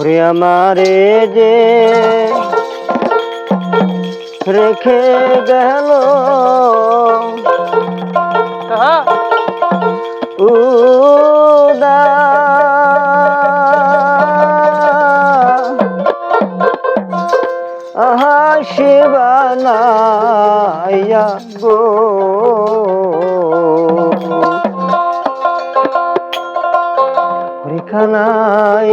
ওরে আমারে যে রেখে গেল। উদা। আহা শিবানায়া গো। হরিখানাই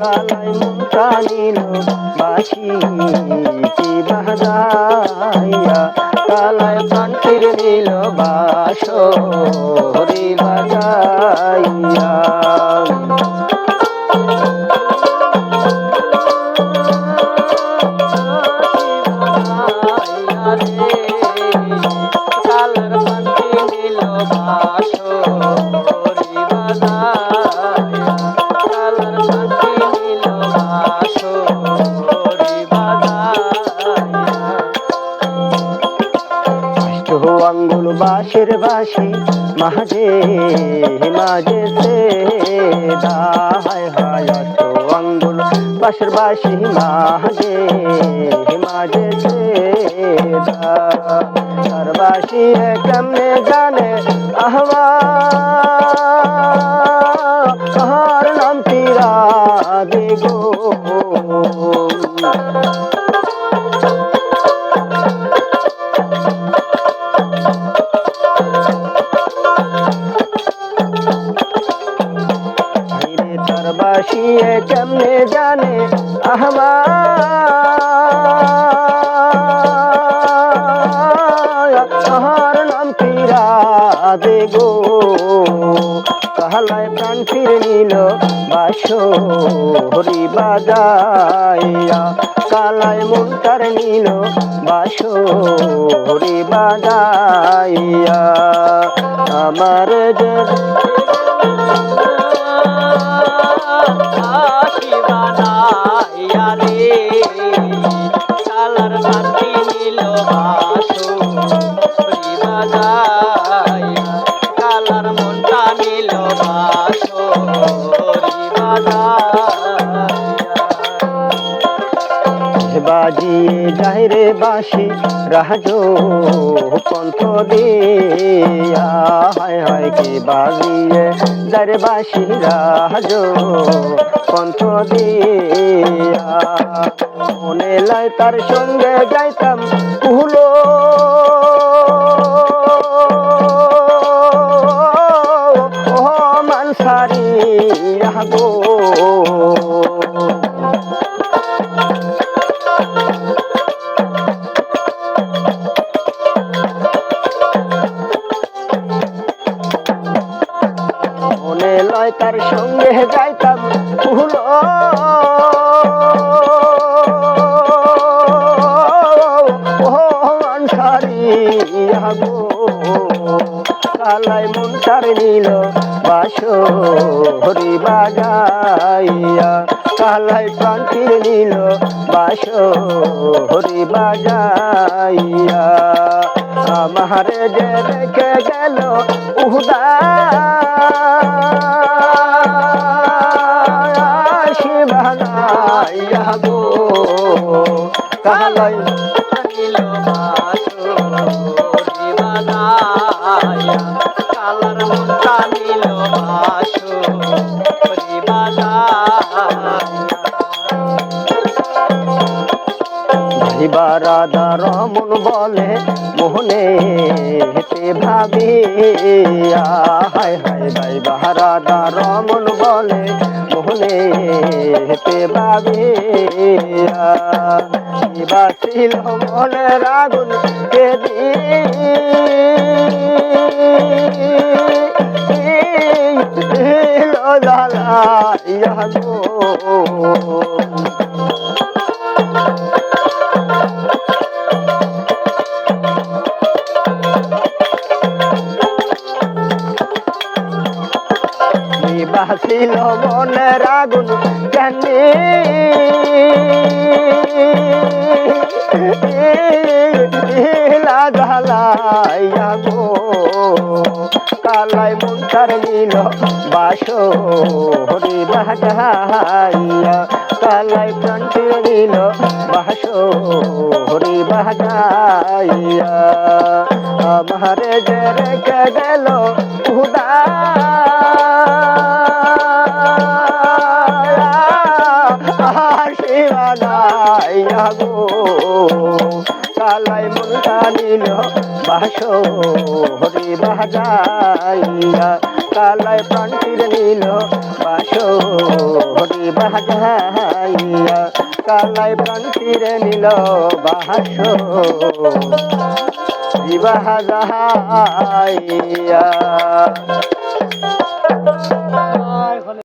কালাই মুখা নিল বাসি কি বাজাইয়া কালায় প্রাণ ফিরে নিল বাস হরি বাজাইয়া অষ্ট আঙ্গুল বাঁশের বাঁশি, মাঝে মাঝে সে হায় হায় অষ্ট আঙ্গুল বাঁশের বাঁশি, মাঝে মাঝে সে তার বাঁশি কেমনে জানে? আহমা কাহার নাম তীরা দিগো তার বাসিয়ে কেমনে জানে আহমা আহার নাম ফিরা দে গো। প্রাণ ফিরে নিল বাসো হরি বাজাইয়া কালায় মনটার নিল বাসো হরি বাজাইয়া। আমার যে যায় রে বাসি রাজ পন্থ দিয়া। হায় হায় কে বাজিয়ে যায় রে বাসি রাজ পন্থ দিয়া। মনে লাই তার সঙ্গে যাইতাম তার সঙ্গে যাইতাম গো। কালাই মন তার নিল বাসো হরি বাজাইয়া। কালাই প্রাণ নিল বাসো হরি বাজাইয়া। আমার যে রেখে গেল উহুদা। শিবানাইয়া গো। কালাই নিল কালার মনটা নিল বাসো ভাইবা রাধা রমন বলে, মোহনে হেতে ভাবি হায় হায় ভাইবা রাধা ভাবি বাসিল মনে রাগুন কে দি জ্বলিতাছিল মনের আগুন জানি। জ্বালাইয়া গো, কালাই মন্তার নীল বাস হরি বাহাইয়া কালাই প্রান্তির নীল বাস হরি বাহাইয়া আমারে যে রেখে গেল উদা কালাই মুন্ডা নীল বাস হরি বাজাইয়া কালাই প্রান্তির নীল বাস হরি বাজাইয়া কালাই প্রান্তির নীল বাস বিবাহ